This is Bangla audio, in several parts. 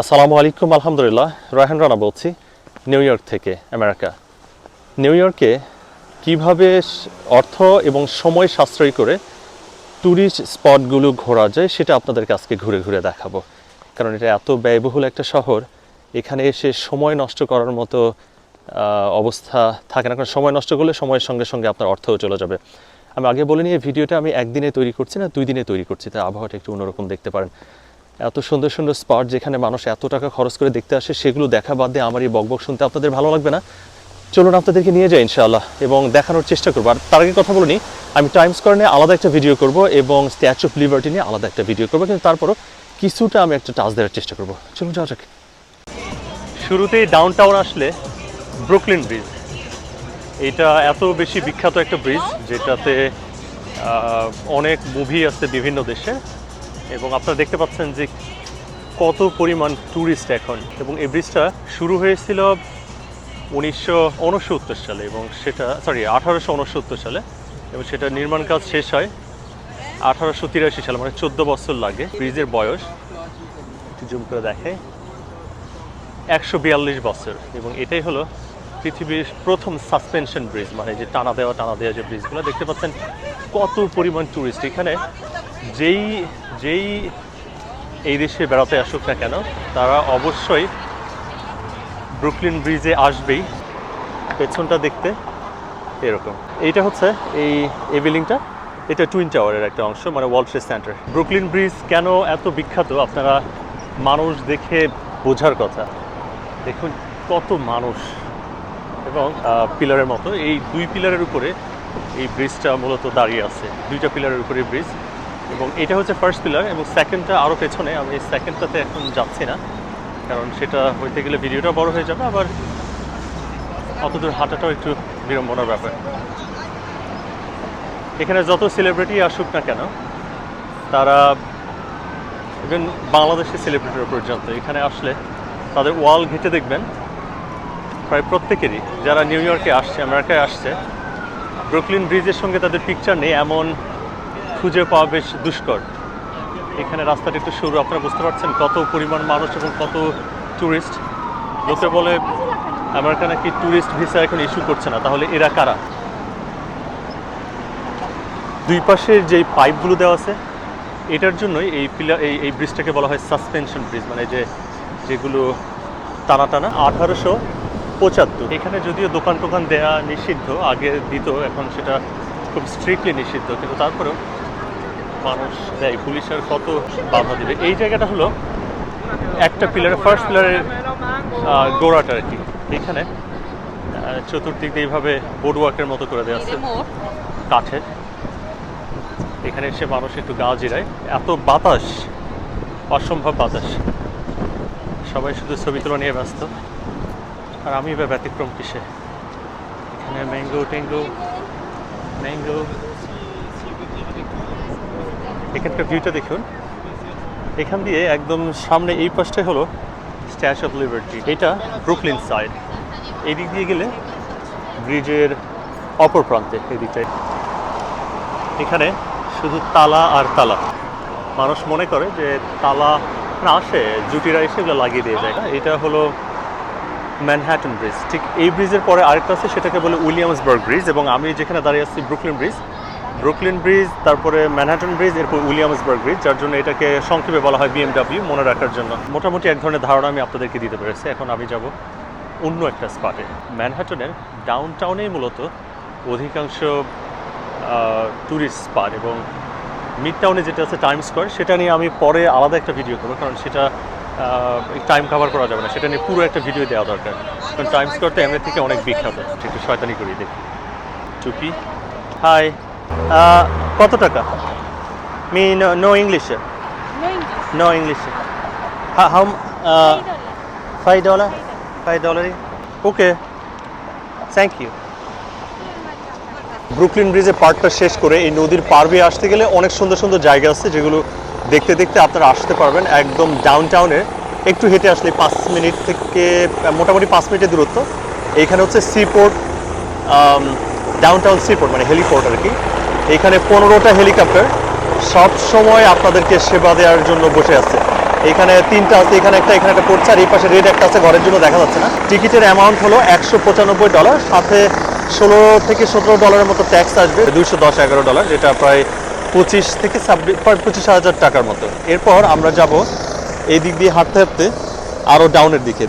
আসসালামু আলাইকুম, আলহামদুলিল্লাহ। রায়হান রানা বলছি, নিউ ইয়র্ক থেকে, আমেরিকা। নিউ ইয়র্কে কীভাবে অর্থ এবং সময় সাশ্রয় করে ট্যুরিস্ট স্পটগুলো ঘোরা যায়, সেটা আপনাদেরকে আজকে ঘুরে ঘুরে দেখাবো। কারণ এটা এত ব্যয়বহুল একটা শহর, এখানে এসে সময় নষ্ট করার মতো অবস্থা থাকে না। কারণ সময় নষ্ট করলে সময়ের সঙ্গে সঙ্গে আপনার অর্থও চলে যাবে। আমি আগে বলে নিয়ে ভিডিওটা আমি একদিনে তৈরি করছি না, দুই দিনে তৈরি করছি। তাই আবহাওয়াটা একটু অন্যরকম দেখতে পারেন। এত সুন্দর সুন্দর স্পট যেখানে মানুষ এত টাকা খরচ করে দেখতে আসে, সেগুলো দেখা বাদ দিয়ে আমার এই বকবক শুনতে আপনাদের ভালো লাগবে না। চলুন আপনাদেরকে নিয়ে যাই ইনশাআল্লাহ এবং দেখানোর চেষ্টা করব। আর তার আগে কথা বলিনি আমি টাইমস স্কোয়ার নিয়ে আলাদা একটা ভিডিও করব এবং স্ট্যাচু অফ লিবার্টি নিয়ে আলাদা একটা ভিডিও করব, কিন্তু তারপরও কিছুটা আমি একটা টাচ দেওয়ার চেষ্টা করব। চলুন যাওয়া যাক। শুরুতেই ডাউন টাউন আসলে ব্রুকলিন ব্রিজ এটা এত বেশি বিখ্যাত একটা ব্রিজ যেটাতে অনেক মুভি আছে বিভিন্ন দেশে। এবং আপনারা দেখতে পাচ্ছেন যে কত পরিমাণ ট্যুরিস্ট এখন। এবং এই ব্রিজটা শুরু হয়েছিল উনিশশো উনসত্তর সালে এবং সেটা সরি আঠারোশো উনসত্তর সালে এবং সেটা নির্মাণ কাজ শেষ হয় আঠারোশো তিরাশি সালে মানে চোদ্দ বছর লাগে। ব্রিজের বয়স, একটু জুম করে দেখে। একশো বিয়াল্লিশ বছর এবং এটাই হলো পৃথিবীর প্রথম সাসপেনশন ব্রিজ মানে যে টানা দেওয়া টানা দেওয়া যে ব্রিজগুলো দেখতে পাচ্ছেন কত পরিমাণ ট্যুরিস্ট এখানে। যেই যেই এই দেশে বেড়াতে আসুক না কেন, তারা অবশ্যই ব্রুকলিন ব্রিজে আসবেই। পেছনটা দেখতে এরকম। এইটা হচ্ছে এই এই বিল্ডিংটা এটা টুইন টাওয়ারের একটা অংশ মানে World Trade Center. Brooklyn Bridge কেন এত বিখ্যাত? আপনারা মানুষ দেখে বোঝার কথা। দেখুন কত মানুষ। এবং পিলারের মতো। এই দুই পিলারের উপরে এই ব্রিজটা মূলত দাঁড়িয়ে আছে। দুইটা পিলারের উপরে ব্রিজ। এবং এটা হচ্ছে ফার্স্ট পিলার এবং সেকেন্ডটা আরও পেছনে। আমি এই সেকেন্ডটাতে এখন যাচ্ছি না, কারণ সেটা হইতে গেলে ভিডিওটা বড় হয়ে যাবে, আবার অতদূর হাঁটাটাও একটু বিড়ম্বনার ব্যাপার। এখানে যত সেলিব্রিটি আসুক না কেন, তারা ইভেন বাংলাদেশের সেলিব্রিটির পর্যন্ত এখানে আসলে তাদের ওয়াল ঘেঁটে দেখবেন প্রায় প্রত্যেকেরই। যারা নিউ ইয়র্কে আসছে, আমেরিকায় আসছে, ব্রুকলিন ব্রিজের সঙ্গে তাদের পিকচার নেই, এমন খুঁজে পাওয়া বেশ দুষ্কর। এখানে রাস্তাটা একটু সরু, আপনারা বুঝতে পারছেন কত পরিমাণ মানুষ এবং কত ট্যুরিস্ট লোকে বলে, আমেরিকা নাকি ট্যুরিস্ট ভিসা এখন ইস্যু করছে না। তাহলে এরা কারা? দুই পাশের যেই পাইপগুলো দেওয়া আছে, এটার জন্যই এই পিলার এই এই ব্রিজটাকে বলা হয় সাসপেনশন ব্রিজ মানে যে, যেগুলো টানা টানা আঠারোশো পঁচাত্তর। এখানে যদিও দোকান টোকান দেয়া নিষিদ্ধ, আগে দিত, এখন সেটা খুব স্ট্রিক্টলি নিষিদ্ধ, কিন্তু তারপরেও মানুষ দেয় পুলিশ আর কত বাধা দিবে? এই জায়গাটা হলো একটা পিলার ফার্স্ট পিলারের গোড়াটা আর কি। এখানে চতুর্দিক দিয়ে এইভাবে বোর্ড ওয়ার্কের মতো করে দেওয়া আছে। কাঠের এখানে এসে মানুষ একটু গা জিরায়। এত বাতাস অসম্ভব বাতাস। সবাই শুধু ছবি তোলা নিয়ে ব্যস্ত। আর আমি এবার ব্যতিক্রম কিসে? এখানে ম্যাঙ্গো ট্যাঙ্গো ম্যাঙ্গো এখানকার ভিউটা দেখুন। এখান দিয়ে একদম সামনে এই পাশটাই হলো স্ট্যাচু অফ লিবার্টি এটা ব্রুকলিন সাইড এদিক দিয়ে গেলে ব্রিজের অপর প্রান্তে এই দিকটায় এখানে শুধু তালা আর তালা। মানুষ মনে করে যে তালা না আসে জুটিরা এসে এগুলো লাগিয়ে দিয়ে যায়। এটা হলো ম্যানহ্যাটন ব্রিজ ঠিক এই ব্রিজের পরে আরেকটা আছে, সেটাকে বলে উইলিয়ামসবার্গ ব্রিজ এবং আমি যেখানে দাঁড়িয়ে আছি ব্রুকলিন ব্রিজ ব্রুকলিন ব্রিজ, তারপরে ম্যানহাটন ব্রিজ, এরপর উইলিয়ামসবার্গ ব্রিজ, যার জন্য এটাকে সংক্ষেপে বলা হয় বিএমডাব্লিউ মনে রাখার জন্য। মোটামুটি এক ধরনের ধারণা আমি আপনাদেরকে দিতে পেরেছি। এখন আমি যাব অন্য একটা স্পটে। ম্যানহাটনের ডাউন টাউনেই মূলত অধিকাংশ ট্যুরিস্ট স্পট এবং মিড টাউনে যেটা আছে টাইম স্কোয়ার সেটা নিয়ে আমি পরে আলাদা একটা ভিডিও করব, কারণ সেটা টাইম কভার করা যাবে না। সেটা নিয়ে পুরো একটা ভিডিও দেওয়া দরকার। কারণ টাইম স্কোয়ার তো এমনি থেকে অনেক বিখ্যাত। একটু শয়তানি করি দেখি। টুপি হাই কত টাকা? মি নো ইংলিশে নো ইংলিশে হাউ ফাইভ ডলার ফাইভ ডলারই ওকে থ্যাংক ইউ ব্রুকলিন ব্রিজের পার্কটা শেষ করে এই নদীর পার বেয়ে আসতে গেলে অনেক সুন্দর সুন্দর জায়গা আছে যেগুলো দেখতে দেখতে আপনারা আসতে পারবেন একদম ডাউন টাউনে একটু হেঁটে আসলে পাঁচ মিনিট থেকে মোটামুটি পাঁচ মিনিটের দূরত্ব। এইখানে হচ্ছে সিপোর্ট ডাউন টাউন সিপোর্ট মানে হেলিপোর্ট আর কি। এইখানে পনেরোটা হেলিকপ্টার সব সময় আপনাদেরকে সেবা দেওয়ার জন্য বসে আছে। এখানে তিনটা আছে এখানে একটা এখানে একটা পড়ছে আর এই পাশে রেড একটা আছে, ঘরের জন্য দেখা যাচ্ছে না। টিকিটের অ্যামাউন্ট হলো একশো পঁচানব্বই ডলার সাথে ষোলো থেকে সতেরো ডলারের মতো ট্যাক্স আসবে, দুইশো দশ, এগারো ডলার যেটা প্রায় পঁচিশ থেকে ছাব্বিশ পঁচিশ হাজার টাকার মতো। এরপর আমরা যাব এই দিক দিয়ে হাঁটতে হাঁটতে আরও ডাউনের দিকে।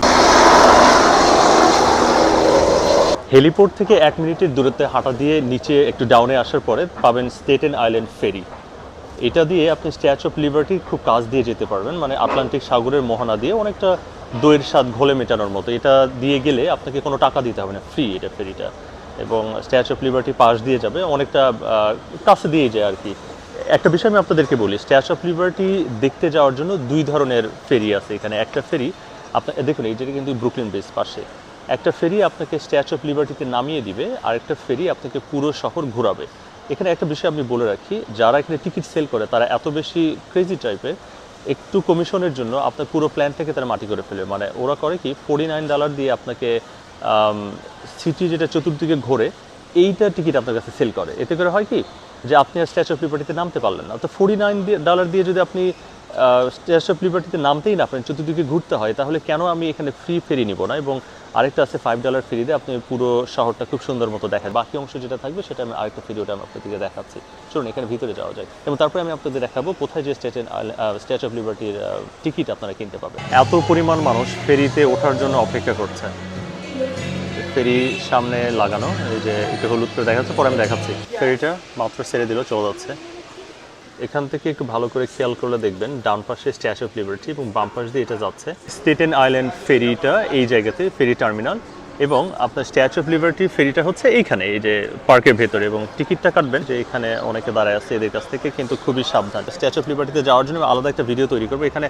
হেলিপোর্ট থেকে এক মিনিটের দূরত্বে হাঁটা দিয়ে নিচে একটু ডাউনে আসার পরে পাবেন স্টেটেন আইল্যান্ড ফেরি এটা দিয়ে আপনি স্ট্যাচু অফ লিবার্টি খুব কাছ দিয়ে যেতে পারবেন। মানে আটলান্টিক সাগরের মোহনা দিয়ে অনেকটা দইয়ের স্বাদ ঘোলে মেটানোর মতো। এটা দিয়ে গেলে আপনাকে কোনো টাকা দিতে হবে না। ফ্রি এটা ফেরিটা এবং স্ট্যাচু অফ লিবার্টি পাশ দিয়ে যাবে। অনেকটা কাছে দিয়ে যায় আর কি। একটা বিষয় আমি আপনাদেরকে বলি। স্ট্যাচু অফ লিবার্টি দেখতে যাওয়ার জন্য দুই ধরনের ফেরি আছে এখানে। একটা ফেরি আপনার দেখুন এই যেটা কিন্তু ব্রুকলিন বেস পাশে। একটা ফেরি আপনাকে স্ট্যাচু অফ লিবার্টিতে নামিয়ে দিবে, আর একটা ফেরি আপনাকে পুরো শহর ঘোরাবে। এখানে একটা বিষয় আমি বলে রাখি, যারা এখানে টিকিট সেল করে, তারা এত বেশি ক্রেজি টাইপের একটু কমিশনের জন্য আপনার পুরো প্ল্যানটাকে তারা মাটি করে ফেলে মানে ওরা করে কি ফোর্টি নাইন ডলার দিয়ে আপনাকে সিটি যেটা চতুর্দিকে ঘোরে, এইটা টিকিট আপনার কাছে সেল করে। এতে করে হয় কি, যে আপনি আর স্ট্যাচু অফ লিবার্টিতে নামতে পারলেন না। তো ফোর্টি নাইন ডলার দিয়ে যদি আপনি স্ট্যাচু অফ লিবার্টিতে নামতেই না পারেন, চতুর্দিকে ঘুরতে হয়, তাহলে কেন আমি এখানে ফ্রি ফেরি নিব না? এবং আরেকটা আছে ফাইভ ডলার ফ্রি দিয়ে আপনি পুরো শহরটা খুব সুন্দর মতো দেখেন বাকি অংশ যেটা থাকবে সেটা আমি আরেকটা ভিডিওটা আমি আপনাদেরকে দেখাচ্ছি। চলুন, এখানে ভিতরে যাওয়া যায় এবং তারপরে আমি আপনাদের দেখাবো কোথায় যে স্ট্যাচু স্ট্যাচু অফ লিবার্টির টিকিট আপনারা কিনতে পাবেন। এত পরিমাণ মানুষ ফেরিতে ওঠার জন্য অপেক্ষা করছে। ফেরি সামনে লাগানো, এই যে একটু হলুদ করে দেখাচ্ছে, পরে আমি দেখাচ্ছি। ফেরিটা মাত্র ছেড়ে দিল, চলে যাচ্ছে। এখান থেকে একটু ভালো করে খেয়াল করলে দেখবেন, ডান পাশে স্ট্যাচু অফ লিবার্টি এবং বাম পাশ দিয়ে এটা যাচ্ছে। স্টেটেন আইল্যান্ড ফেরিটা এই জায়গাতে ফেরি টার্মিনাল এবং আপনার স্ট্যাচু অফ লিবার্টি ফেরিটা হচ্ছে এইখানে, এই যে পার্কের ভেতরে, এবং টিকিটটা কাটবেন যে এখানে অনেকে দাঁড়ায় আছে এদের কাছ থেকে, কিন্তু খুবই সাবধান। স্ট্যাচু অফ লিবার্টিতে যাওয়ার জন্য আলাদা একটা ভিডিও তৈরি করব, এখানে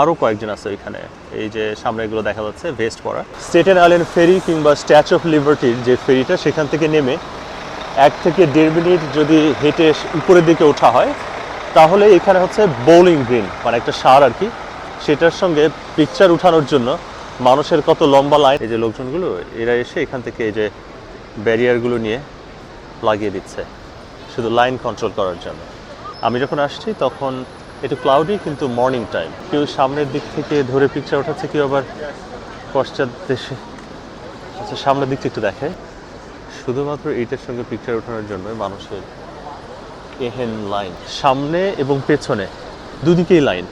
আরও কয়েকজন আছে ওইখানে, এই যে সামনে এগুলো দেখা যাচ্ছে ভেস্ট পরা। স্টেটেন আইল্যান্ড ফেরি কিংবা স্ট্যাচু অফ লিবার্টির যে ফেরিটা সেখান থেকে নেমে এক থেকে দেড় মিনিট যদি হেঁটে উপরের দিকে ওঠা হয় তাহলে এখানে হচ্ছে বোলিং গ্রিন মানে একটা সার আর কি। সেটার সঙ্গে পিকচার উঠানোর জন্য মানুষের কত লম্বা লাইন এই যে লোকজনগুলো, এরা এসে এখান থেকে এই যে ব্যারিয়ারগুলো নিয়ে লাগিয়ে দিচ্ছে, শুধু লাইন কন্ট্রোল করার জন্য। আমি যখন আসছি, তখন একটু ক্লাউডি কিন্তু মর্নিং টাইম কেউ সামনের দিক থেকে ধরে পিকচার ওঠাচ্ছে কেউ আবার পশ্চাৎ দেশে আচ্ছা সামনের দিকটা একটু দেখে। শুধুমাত্র এইটার সঙ্গে পিকচার ওঠানোর জন্য মানুষের এহেন লাইন, সামনে এবং পেছনে, দুদিকেই লাইন।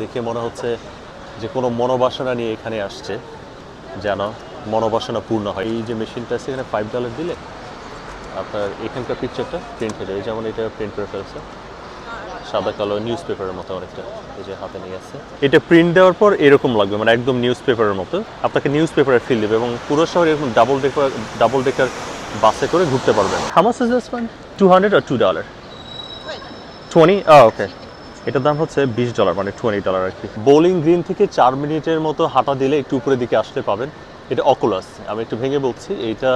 দেখে মনে হচ্ছে যে কোনো মনোবাসনা নিয়ে এখানে আসছে, যেন মনোবাসনা পূর্ণ হয়। এই যে মেশিনটা আছে, এখানে ফাইভ ডলার দিলে আপনার এখানকার পিকচারটা প্রিন্ট হয়ে যেমন এটা প্রিন্ট করে ফেলছে। সাদা কালো নিউজ পেপারের মতো অনেকটা এই যে হাতে নিয়ে আছে এটা প্রিন্ট দেওয়ার পর এরকম লাগবে মানে একদম নিউজ পেপারের মতো। আপনাকে নিউজ পেপারের ফিল দেবে এবং পুরো শহরে এরকম ডাবল ডেকার ডাবল ডেকার বাসে করে ঘুরতে পারবেন। How much is this one two hundred R two dollar twenty okay এটার দাম হচ্ছে বিশ ডলার মানে টোয়েন্টি ডলার আর কি। বোলিং গ্রিন থেকে চার মিনিটের মতো হাঁটা দিলে একটু উপরের দিকে আসতে পাবেন। এটা অকুলাস আমি একটু ভেঙে বলছি, এইটা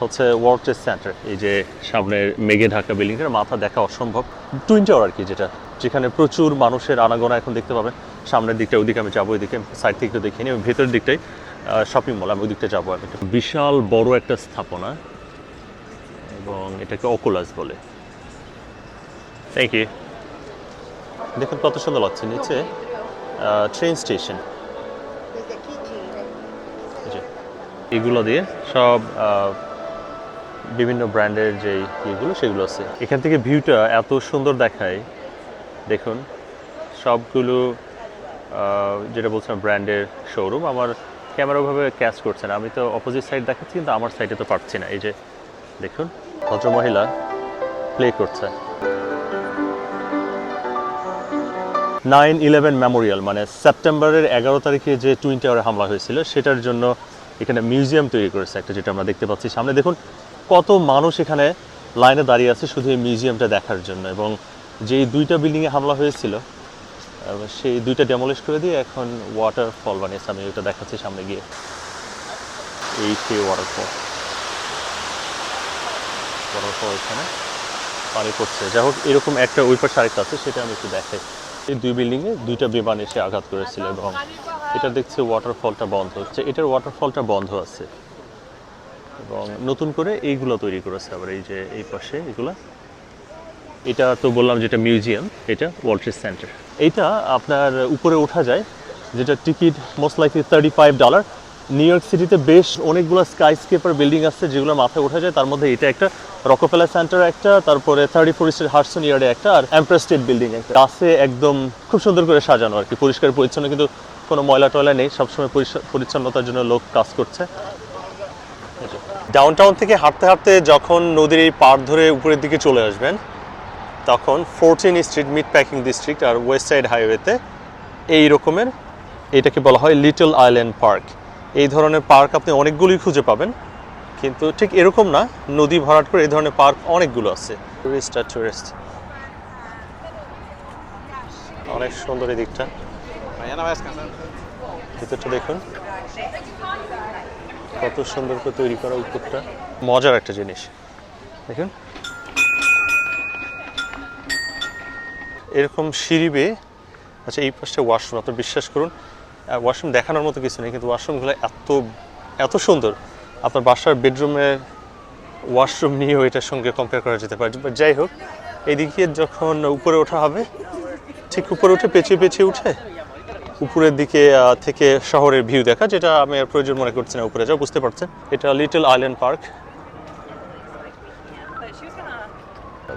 হচ্ছে ওয়ার্ল্ড ট্রেড সেন্টার এই যে সামনের মেঘে ঢাকা বিল্ডিংটার মাথা দেখা অসম্ভব। টুইন টাওয়ার আর কি যেটা, যেখানে প্রচুর মানুষের আনাগোনা এখন দেখতে পাবেন। সামনের দিকটা, ওইদিকে আমি যাব, ওইদিকে সাইড থেকে একটু দেখিনি আমি ভেতরের দিকটাই শপিং মল আমি ওই দিকটা যাব আমি বিশাল বড় একটা স্থাপনা। এবং এটাকে অকুলাস বলে। থ্যাংক ইউ দেখুন কত সুন্দর লাগছে নিচে। Train station? এগুলো দিয়ে সব বিভিন্ন ব্র্যান্ডের যে ইয়েগুলো, সেগুলো আছে। এখান থেকে ভিউটা এত সুন্দর দেখায়। দেখুন, সবগুলো যেটা বলছিলাম ব্র্যান্ডের শোরুম আমার ক্যামেরা ওভাবে ক্যাচ করছে না। আমি তো অপোজিট সাইড দেখাচ্ছি, কিন্তু আমার সাইডে তো পারছি না। এই যে, দেখুন। ভদ্রমহিলা প্লে করছে। নাইন ইলেভেন মেমোরিয়াল মানে সেপ্টেম্বরের এগারো তারিখে যে টুইন টাওয়ারে হামলা হয়েছিল, সেটার জন্য এখানে মিউজিয়াম তৈরি করেছে একটা, যেটা আমরা দেখতে পাচ্ছি সামনে। দেখুন, কত মানুষ এখানে লাইনে দাঁড়িয়ে আছে শুধু এই মিউজিয়ামটা দেখার জন্য এবং যেই দুইটা বিল্ডিংয়ে হামলা হয়েছিল সেই দুইটা ডেমোলিশ করে দিয়ে এখন ওয়াটারফল বানিয়েছে। আমি ওইটা দেখাচ্ছি সামনে গিয়ে। এই সেই ওয়াটারফল ওয়াটারফল এখানে পানি পড়ছে যাই হোক, এরকম একটা ওই পাশে আরেকটা আছে, সেটা আমি একটু দেখাই। এই দুই বিল্ডিংয়ে দুইটা বিমান এসে আঘাত করেছিল এবং এটা দেখছে ওয়াটারফলটা বন্ধ হচ্ছে। এটার ওয়াটারফলটা বন্ধ আছে। এবং নতুন করে এইগুলো তৈরি করেছে আবার এই যে এই পাশে এগুলা। এটা তো বললাম যেটা মিউজিয়াম, এটা ওয়ার্ল্ড ট্রেড সেন্টার এইটা আপনার উপরে ওঠা যায়, যেটা ticket most likely thirty five dollar New York সিটিতে বেশ অনেকগুলো স্কাই স্কেপার বিল্ডিং আছে, যেগুলো মাথায় ওঠা যায়। তার মধ্যে এটা একটা রকোফেলা সেন্টার একটা, তারপরে থার্টি ফোর স্টেট হার্সন ইয়ার্ডে একটা, আর এমপ্রেস স্টেট বিল্ডিং একটা। গাছে একদম খুব সুন্দর করে সাজানো আর কি, পরিষ্কার পরিচ্ছন্ন, কিন্তু কোনো ময়লা টয়লা নেই। সবসময় পরিচ্ছন্নতার জন্য লোক কাজ করছে। ডাউনটাউন থেকে হাঁটতে হাঁটতে যখন নদীর এই পাড় ধরে উপরের দিকে চলে আসবেন, তখন fourteen street Meatpacking District আর ওয়েস্ট সাইড হাইওয়েতে এই রকমের এটাকে বলা হয় লিটল আইল্যান্ড পার্ক এই ধরনের পার্ক আপনি অনেকগুলোই খুঁজে পাবেন। কিন্তু ঠিক এরকম না, নদী ভরাট করে এই ধরনের পার্ক অনেকগুলো আছে। টুরিস্ট আর টুরিস্ট অনেক সুন্দর এই দিকটা. ভিতরটা দেখুন। কত সুন্দর করে তৈরি করা উপরটা। মজার একটা জিনিস। দেখুন। এরকম সিঁড়ি বেয়ে আচ্ছা এই পাশটা ওয়াশরুম আপনি বিশ্বাস করুন ওয়াশরুম দেখানোর মতো কিছু নেই কিন্তু ওয়াশরুমগুলো এত এত সুন্দর। আপনার বাসার বেডরুমের ওয়াশরুম নিয়েও এটার সঙ্গে কম্পেয়ার করা যেতে পারে। যাই হোক এদিকে যখন উপরে ওঠা হবে ঠিক উপরে উঠে পেঁচিয়ে পেঁচিয়ে উঠে উপরের দিকে থেকে শহরের ভিউ দেখা যেটা আমি আর প্রয়োজন মনে করছি না উপরে যাও বুঝতে পারছেন? এটা লিটল আইল্যান্ড পার্ক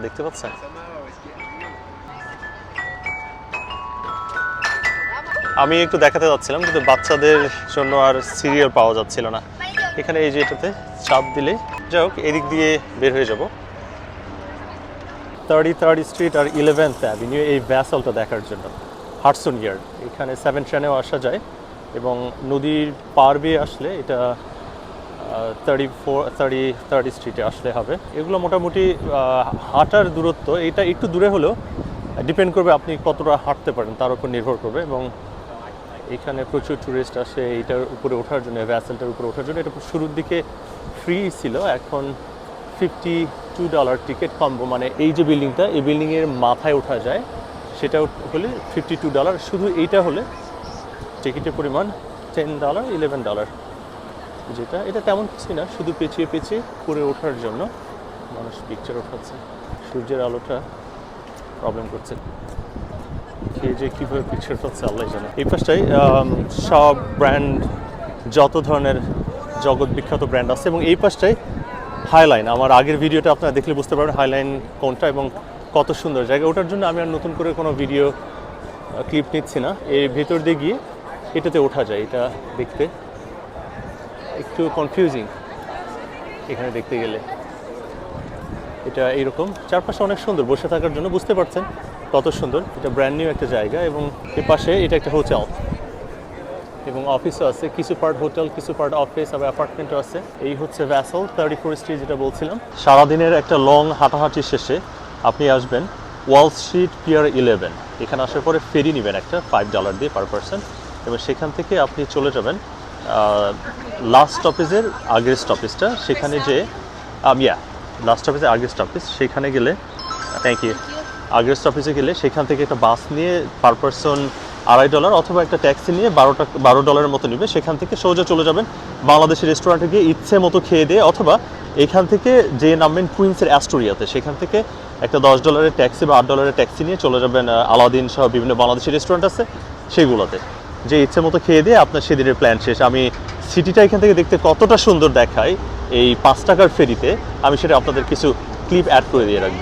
দেখতে পাচ্ছেন? আমি একটু দেখাতে যাচ্ছিলাম, কিন্তু বাচ্চাদের জন্য আর সিরিয়াল পাওয়া যাচ্ছিল না। এখানে এই যে এটাতে চাপ দিলে, যাই হোক, এদিক দিয়ে বের হয়ে যাব। থার্টি থার্ড স্ট্রিট আর ইলেভেন্থ অ্যাভিনিউ এই ভ্যাসলটা দেখার জন্য। হার্টসন ইয়ার্ড এখানে সেভেন ট্রেনেও আসা যায় এবং নদীর পার বেয়ে আসলে এটা থার্টি ফোর থার্টি থার্ড স্ট্রিটে আসলে হবে। এগুলো মোটামুটি হাঁটার দূরত্ব, এটা একটু দূরে হলেও ডিপেন্ড করবে আপনি কতটা হাঁটতে পারেন, তার উপর নির্ভর করবে এবং এখানে প্রচুর টুরিস্ট আসে, এইটার উপরে ওঠার জন্য ভ্যাসেলটার উপরে ওঠার জন্য। এটা শুরুর দিকে ফ্রি ছিল, এখন fifty two dollar ticket combo মানে এই যে বিল্ডিংটা এই বিল্ডিংয়ের মাথায় ওঠা যায় সেটা হলে ফিফটি টু ডলার শুধু এইটা হলে টিকিটের পরিমাণ টেন ডলার ইলেভেন ডলার যেটা, এটা তেমন কিছু না, শুধু পেঁচিয়ে পেঁচিয়ে করে ওঠার জন্য মানুষ পিকচার ওঠাচ্ছে। সূর্যের আলোটা প্রবলেম করছে। কে যে কীভাবে পিকচার হচ্ছে, আল্লাহ জানে। এই পাশটাই সব ব্র্যান্ড যত ধরনের জগৎ বিখ্যাত ব্র্যান্ড আছে, এবং এই পাশটাই হাইলাইন আমার আগের ভিডিওটা আপনারা দেখলে বুঝতে পারবেন হাইলাইন কোনটা এবং কত সুন্দর জায়গা। ওটার জন্য আমি আর নতুন করে কোনো ভিডিও ক্লিপ নিচ্ছি না। এর ভেতর দিয়ে গিয়ে এটাতে ওঠা যায়, এটা দেখতে। একটু কনফিউজিং এখানে দেখতে গেলে। এটা এইরকম। চারপাশে অনেক সুন্দর, বসে থাকার জন্য বুঝতে পারছেন। কত সুন্দর। এটা ব্র্যান্ড নিউ একটা জায়গা এবং এর পাশে এটা একটা হোটেল এবং অফিসও আছে, কিছু পার্ট হোটেল কিছু পার্ট অফিস আবার অ্যাপার্টমেন্টও আছে। এই হচ্ছে ভ্যাসল থার্টি ফোর স্ট্রিট যেটা বলছিলাম। সারাদিনের একটা লং হাঁটাহাঁটি শেষে আপনি আসবেন ওয়াল স্ট্রিট পিয়ার ইলেভেন এখানে আসার পরে ফেরি নেবেন একটা ফাইভ ডলার দিয়ে পার পার্সন এবং সেখান থেকে আপনি চলে যাবেন লাস্ট স্টপেজের আগের স্টপেজটা সেখানে যে ইয়া লাস্ট স্টপেজের আগের স্টপেজ সেখানে গেলে থ্যাংক ইউ আগের অফিসে গেলে সেখান থেকে একটা বাস নিয়ে পার পার্সন আড়াই ডলার অথবা একটা ট্যাক্সি নিয়ে বারোটা, বারো ডলারের মতো নেবে। সেখান থেকে সোজা চলে যাবেন বাংলাদেশের রেস্টুরেন্টে গিয়ে ইচ্ছে মতো খেয়ে দিয়ে অথবা এখান থেকে যে নামবেন কুইন্সের অ্যাস্টোরিয়াতে সেখান থেকে একটা দশ ডলারের ট্যাক্সি বা আট ডলারের ট্যাক্সি নিয়ে চলে যাবেন আলাদিন সহ বিভিন্ন বাংলাদেশি রেস্টুরেন্ট আছে সেগুলোতে। যে ইচ্ছে মতো খেয়ে দিয়ে আপনার সেদিনের প্ল্যান শেষ। আমি সিটিটা এখান থেকে দেখতে কতটা সুন্দর দেখায় এই পাঁচ টাকার ফেরিতে আমি সেটা আপনাদের কিছু ক্লিপ অ্যাড করে দিয়ে রাখব।